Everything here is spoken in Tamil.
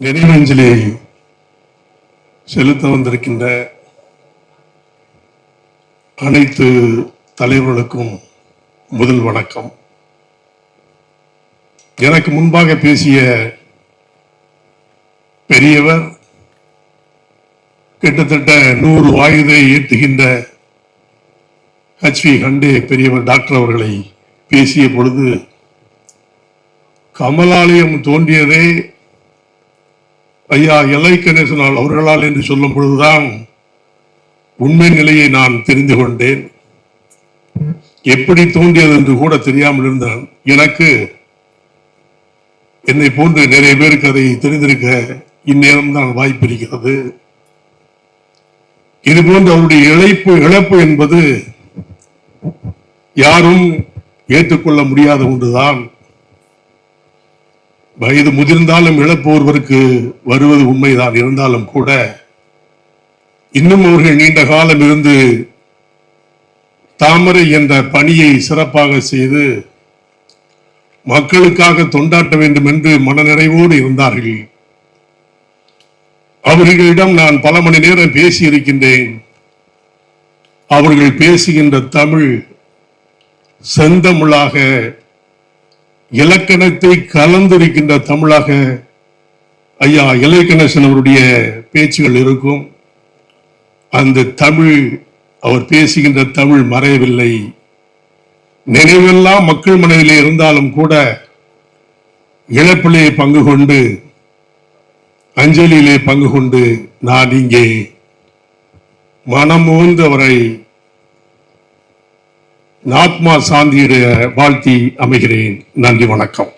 நினைவஞ்சலி செலுத்த வந்திருக்கின்ற அனைத்து தலைவர்களுக்கும் முதல் வணக்கம். எனக்கு முன்பாக பேசிய பெரியவர் கிட்டத்தட்ட நூறு வாயுதை ஏற்றுகின்ற ஹச்வி ஹண்டே பெரியவர் டாக்டர் அவர்களை பேசிய பொழுது கமலாலயம் தோன்றியதே ஐயா எல்லை கணேசனால் அவர்களால் என்று சொல்லும் பொழுதுதான் உண்மை நிலையை நான் தெரிந்து கொண்டேன். எப்படி தோன்றியது என்று கூட தெரியாமல் இருந்தான் எனக்கு என்னை போன்று நிறைய பேருக்கு அதை தெரிந்திருக்க இந்நேரம் தான் வாய்ப்பு இருக்கிறது. இது போன்ற அவருடைய இழைப்பு இழப்பு என்பது யாரும் ஏற்றுக்கொள்ள முடியாத ஒன்றுதான். வயது முதிர்ந்தாலும் இழப்பு ஒருவருக்கு வருவது உண்மைதான். இருந்தாலும் கூட இன்னும் அவர்கள் நீண்ட காலம் இருந்து தாமரை என்ற பணியை சிறப்பாக செய்து மக்களுக்காக தொண்டாட்ட வேண்டும் என்று மனநிறைவோடு இருந்தார்கள். அவர்களிடம் நான் பல மணி நேரம் பேசி இருக்கின்றேன் அவர்கள் பேசுகின்ற தமிழ் செந்தமிழாக இலக்கணத்தை கலந்திருக்கின்ற தமிழாக ஐயா இலக்கணேசன் அவருடைய பேச்சுகள் இருக்கும். அந்த தமிழ் அவர் பேசுகின்ற தமிழ் மறையவில்லை. நினைவெல்லாம் மக்கள் மனதிலே இருந்தாலும் கூட இழப்பிலே பங்கு கொண்டு அஞ்சலியிலே பங்கு கொண்டு நான் இங்கே மனமோந்து அவரை ஆத்மா சாந்தியுடைய வாழ்த்தி அமைகிறேன். நன்றி வணக்கம்.